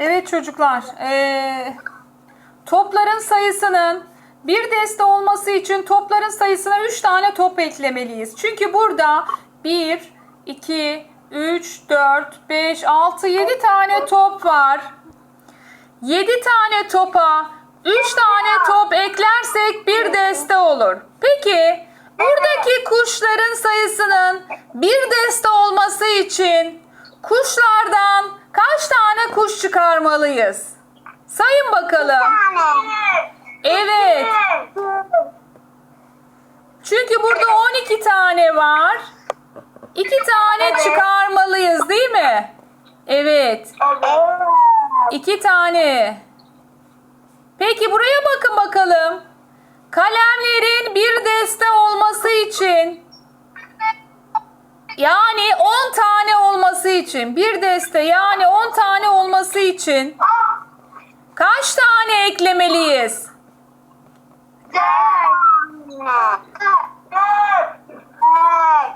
Evet çocuklar. ee, topların sayısının bir deste olması için topların sayısına 3 tane top eklemeliyiz. Çünkü burada 1, 2, 3, 4, 5, 6, 7 tane top var. 7 tane topa 3 tane top eklersek bir deste olur. Peki buradaki kuşların sayısının bir deste olması için kuşlardan kaç tane kuş çıkarmalıyız? Sayın bakalım. Evet. Çünkü burada 12 tane var. 2 tane çıkarmalıyız değil mi? Evet. İki tane. Peki buraya bakın bakalım. Kalemlerin bir deste olması için yani 10 tane olması için bir deste yani 10 tane olması için kaç tane eklemeliyiz?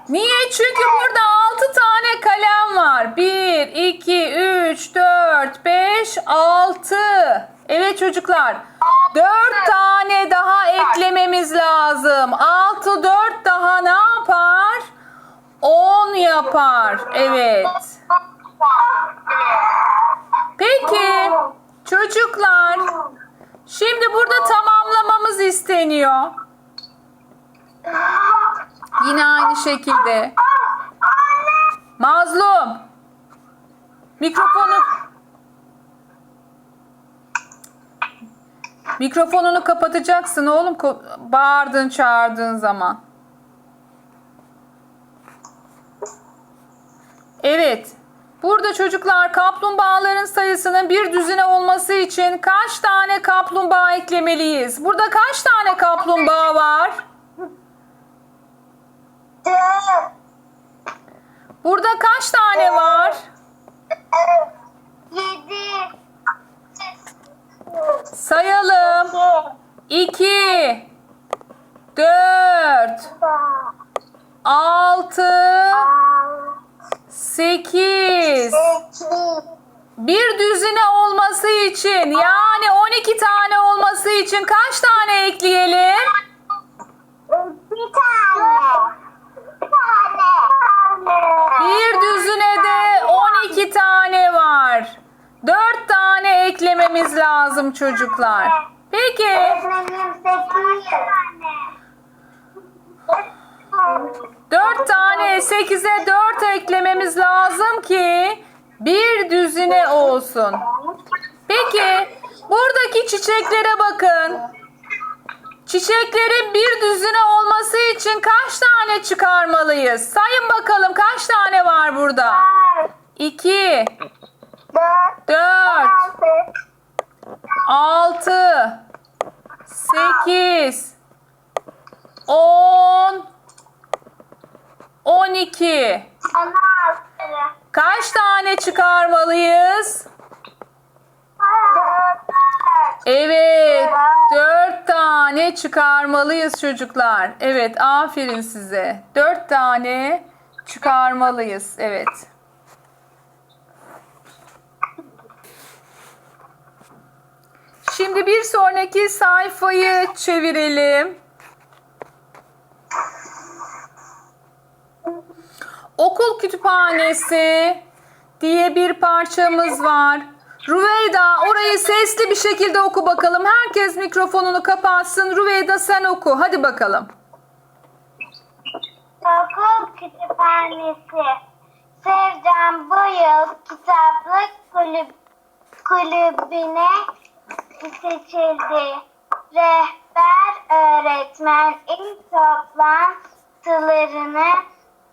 Niye? Çünkü burada 6 tane kalem var. 1, 2, 3, 4, 5, 6. Evet çocuklar. 4 tane daha eklememiz lazım. 6, 4 daha ne yapar? 10 yapar. Evet. Peki çocuklar şimdi burada tamamlamamız isteniyor. Yine aynı şekilde. Mazlum. Mikrofonu Mikrofonunu kapatacaksın oğlum bağırdığın çağırdığın zaman. Evet. Burada çocuklar kaplumbağaların sayısının bir düzine olması için kaç tane kaplumbağa eklemeliyiz? Burada kaç tane kaplumbağa var? Burada kaç tane var? Yedi. Sayalım. 2 4 6 8 Bir düzine olması için yani 12 tane olması için kaç tane ekleyelim? Bir tane. Bir tane. Bir düzinede 12 tane var. 4 tane eklememiz lazım çocuklar. Peki Öğretmenim sekiz. 4 tane 8'e 4 eklememiz lazım ki bir düzine olsun. Peki buradaki çiçeklere bakın. Çiçeklerin bir düzine olması için kaç tane çıkarmalıyız? Sayın bakalım kaç tane var burada? 2, Dört. 4, Altı. 6, 8, 10, 12. On altı. Kaç tane çıkarmalıyız? Evet, dört tane çıkarmalıyız çocuklar. Evet, aferin size. Dört tane çıkarmalıyız. Evet. Şimdi bir sonraki sayfayı çevirelim. Okul kütüphanesi diye bir parçamız var. Rüveyda orayı sesli bir şekilde oku bakalım. Herkes mikrofonunu kapatsın. Rüveyda sen oku. Hadi bakalım. Okul kütüphanesi. Sevcan bu yıl kitaplık kulüp, kulübüne seçildi. Rehber öğretmen ilk toplantılarını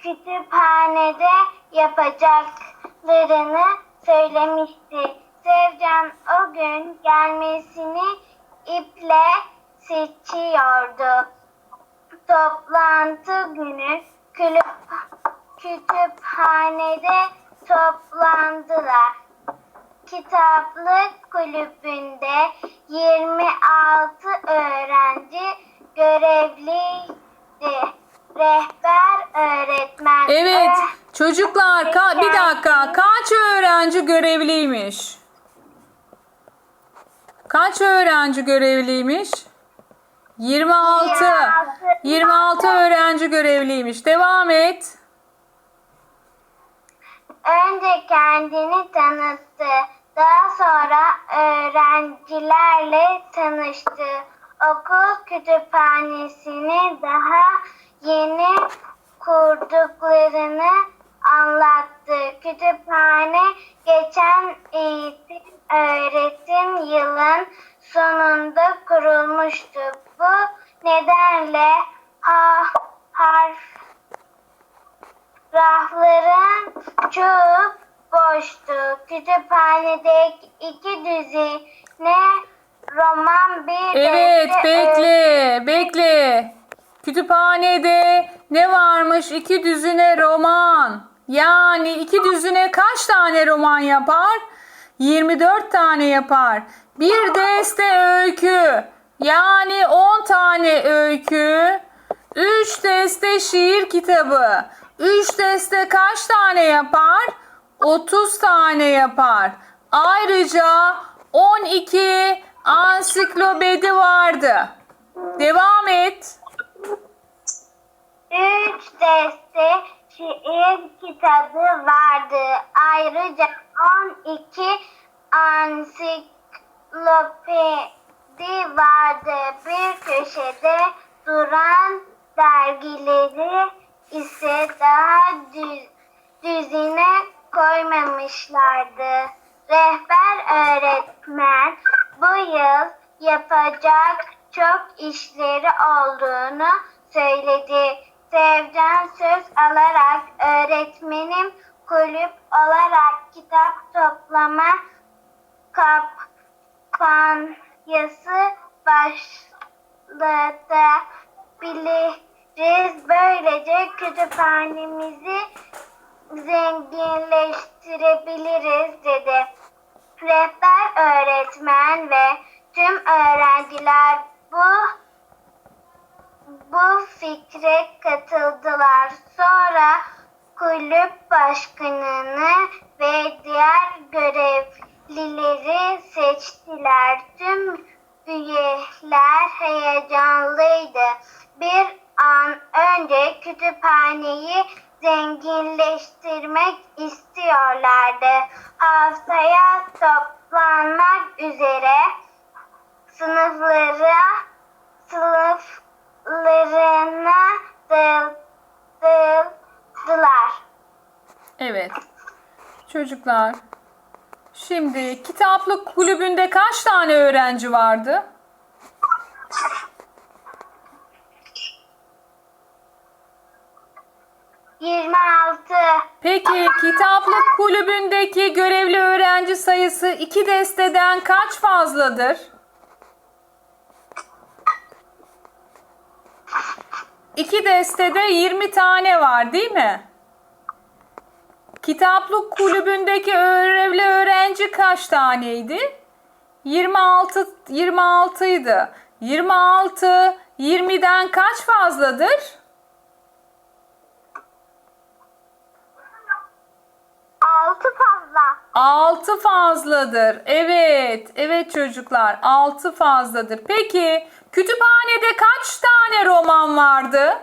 kütüphanede yapacaklarını söylemişti. Sevcan o gün gelmesini iple seçiyordu toplantı günü külüp, kütüphanede toplandılar. Kitaplık kulübünde 26 öğrenci görevliydi. Rehber öğretmen. Evet çocuklar ka- bir dakika kaç öğrenci görevliymiş? Kaç öğrenci görevliymiş? 26. 26 öğrenci görevliymiş. Devam et. Önce kendini tanıttı. Daha sonra öğrencilerle tanıştı. Okul kütüphanesini daha yeni kurduklarını anlattı. Kütüphane geçen eğitim öğretim yılın sonunda kurulmuştu. Bu nedenle ha, harf Rafların çoğu boştu. Kütüphanede iki düzine roman bir Evet deste bekle bekle. Kütüphanede ne varmış? İki düzine roman. Yani iki düzine kaç tane roman yapar? 24 tane yapar. Bir deste öykü. Yani 10 tane öykü. 3 deste şiir kitabı. 3 deste kaç tane yapar? 30 tane yapar. Ayrıca 12 ansiklopedi vardı. Devam et. Üç deste şiir kitabı vardı. Ayrıca 12 ansiklopedi vardı. Bir köşede duran dergileri ise daha düz, düzine koymamışlardı. Rehber öğretmen bu yıl yapacak çok işleri olduğunu söyledi. Sevcan söz alarak öğretmen ve tüm öğrenciler bu bu fikre katıldılar. Sonra kulüp başkanını ve diğer görevlileri seçtiler. Tüm üyeler heyecanlıydı. Bir an önce kütüphaneyi zenginleştirmek istiyorlardı. Haftaya toplanmak üzere sınıflara sınıflarına dağıldılar. Evet. Çocuklar. Şimdi kitaplık kulübünde kaç tane öğrenci vardı? Yirmi altı. Peki kitaplık kulübündeki görevli öğrenci sayısı iki desteden kaç fazladır? İki destede 20 tane var değil mi? Kitaplık kulübündeki görevli öğrenci kaç taneydi? 26 26 idi. 26 20'den kaç fazladır? Altı fazla. 6 fazladır. Evet. Evet çocuklar. 6 fazladır. Peki kütüphanede kaç tane roman vardı?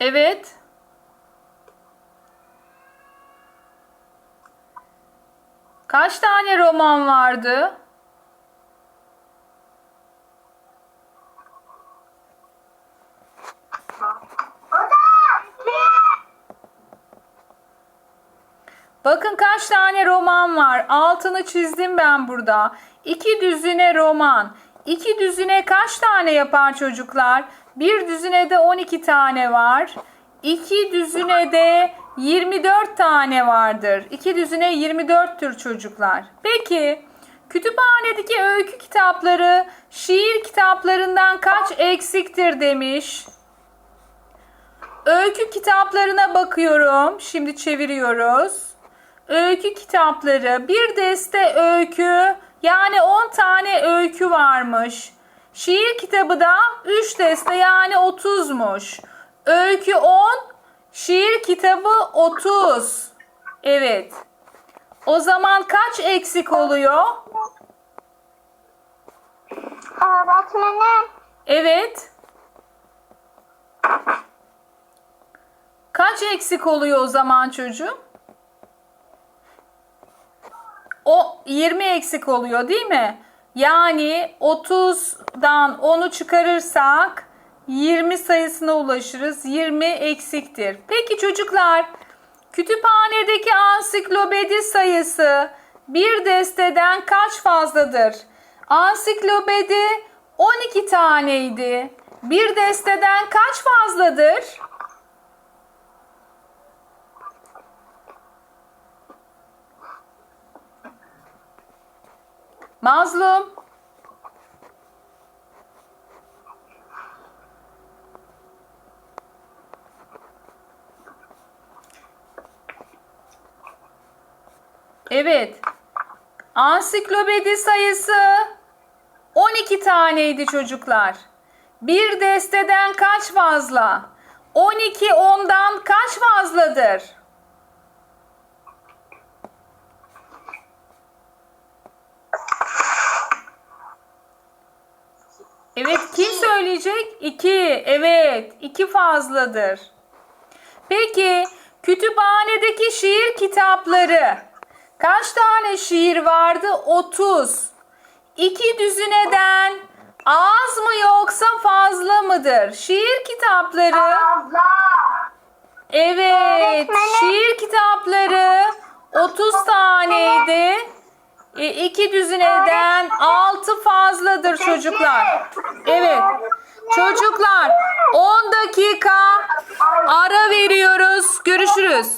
Evet. Kaç tane roman vardı? Bakın kaç tane roman var. Altını çizdim ben burada. İki düzine roman. İki düzine kaç tane yapar çocuklar? Bir düzinede 12 tane var. İki düzinede 24 tane vardır. İki düzine 24 tür çocuklar. Peki kütüphanedeki öykü kitapları şiir kitaplarından kaç eksiktir demiş. Öykü kitaplarına bakıyorum. Şimdi çeviriyoruz. öykü kitapları. Bir deste öykü yani 10 tane öykü varmış. Şiir kitabı da 3 deste yani 30'muş. Öykü 10, şiir kitabı 30. Evet. O zaman kaç eksik oluyor? Öğretmenim. Evet. Kaç eksik oluyor o zaman çocuğum? O 20 eksik oluyor değil mi? Yani 30'dan 10'u çıkarırsak 20 sayısına ulaşırız. 20 eksiktir. Peki çocuklar, kütüphanedeki ansiklopedi sayısı bir desteden kaç fazladır? Ansiklopedi 12 taneydi. Bir desteden kaç fazladır? Mazlum. Evet. Ansiklopedi sayısı 12 taneydi çocuklar. Bir desteden kaç fazla? 12 ondan kaç fazladır? Evet kim söyleyecek? 2. Evet 2 fazladır. Peki kütüphanedeki şiir kitapları kaç tane şiir vardı? 30. İki düzineden az mı yoksa fazla mıdır? Şiir kitapları Fazla. evet Öğretmenim. şiir kitapları 30 taneydi. E, iki düzineden 6 fazladır çocuklar. Evet. Çocuklar 10 dakika ara veriyoruz. Görüşürüz.